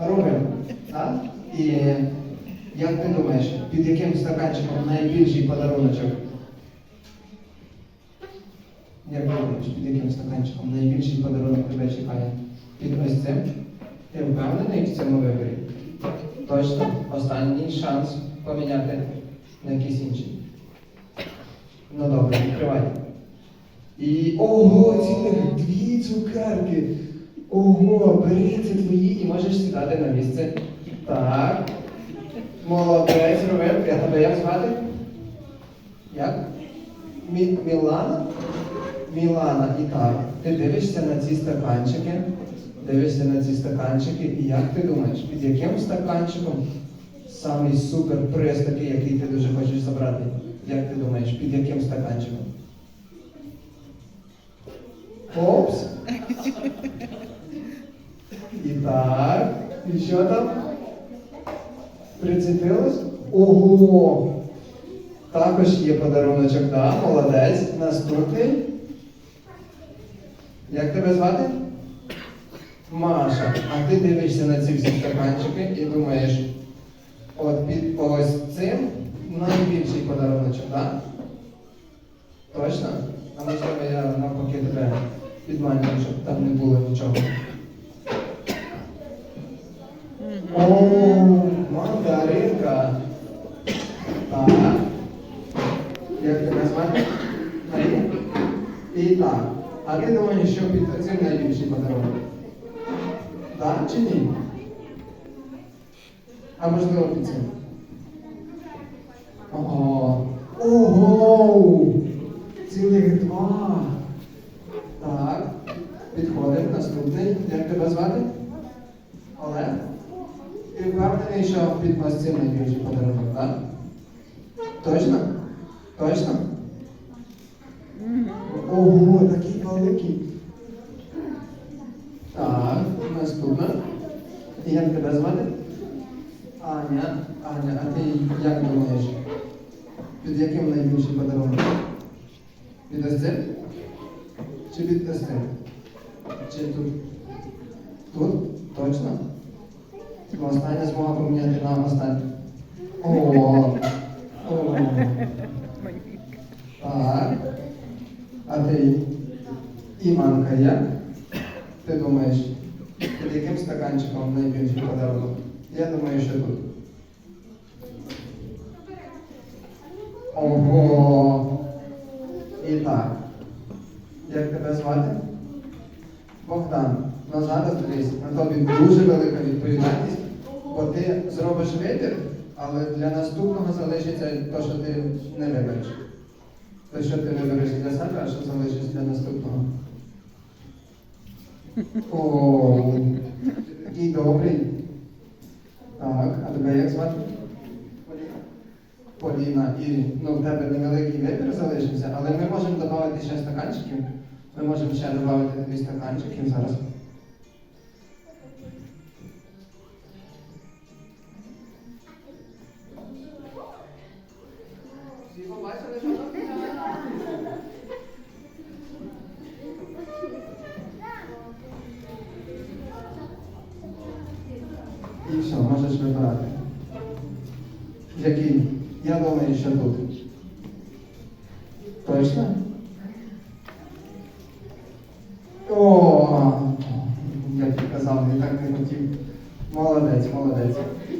Робимо. Так? І як ти думаєш, під яким стаканчиком найбільший подаруночок? Як думаєш, під яким стаканчиком найбільший подарунок тебе чекає? Під ось цим? Ти впевнений в цьому виборі? Точно? Останній шанс поміняти на якийсь інший. Ну добре, відкривай. І ого, цілих дві цукерки. Ого, бери це твої і можеш сідати на місце. Так. Молодець, Ровен. Я тебе як звати? Як? Мі- Мілана? Мілана, і так. Ти дивишся на ці стаканчики. Дивишся на ці стаканчики, і як ти думаєш, під яким стаканчиком самий супер приз такий, який ти дуже хочеш забрати? Як ти думаєш, під яким стаканчиком? Опс. І так. І що там? Прицепилось? Ого! Також є подаруночок, да, молодець. Наступний. Як тебе звати? Маша. А ти дивишся на ці всі стаканчики і думаєш, от під ось цим найбільший подаруночок, так? Точно? А можливо я навпаки тебе підманюю, щоб там не було нічого. О, мандаринка. Так. Як тебе звати? Марія? І так. А ти думаєш, що під цим найбільший подарунок? Так чи ні? А можливо під цим? Ого. Ого! Цілих два. Так. Підходить наступний. Як тебе звати? Впевнений, що під цим найбільший подарунок, так? Точно? Точно? Ого, такий великий. Так, наступна. Як тебе звати? Аня. Аня, а ти як думаєш? Під яким найбільший подарунок? Під? Чи під? Чи тут? Тут? Точно? Бо Остання змога поміняти на останню. О, о. Так. А ти Іманка як? Ти думаєш, під яким стаканчиком найбільший подарунок? Я думаю, що тут. Ого. І так. Як тебе звати? Богдан. Ну зараз дивись, на тобі дуже велика відповідальність, бо ти зробиш вибір, але для наступного залишиться те, що ти не вибереш. Те, що ти вибереш для себе, а що залишиш для наступного. О, який добрий. Так, а тебе як звати? Поліна. І ну, в тебе невеликий вибір залишився, але ми можемо додати ще стаканчиків. Ми можемо ще додати тобі стаканчиків зараз. І все, можеш вибирати. Який? Я думаю, що тут. Точно? О, як ти казав, я так не хотів. Молодець, молодець.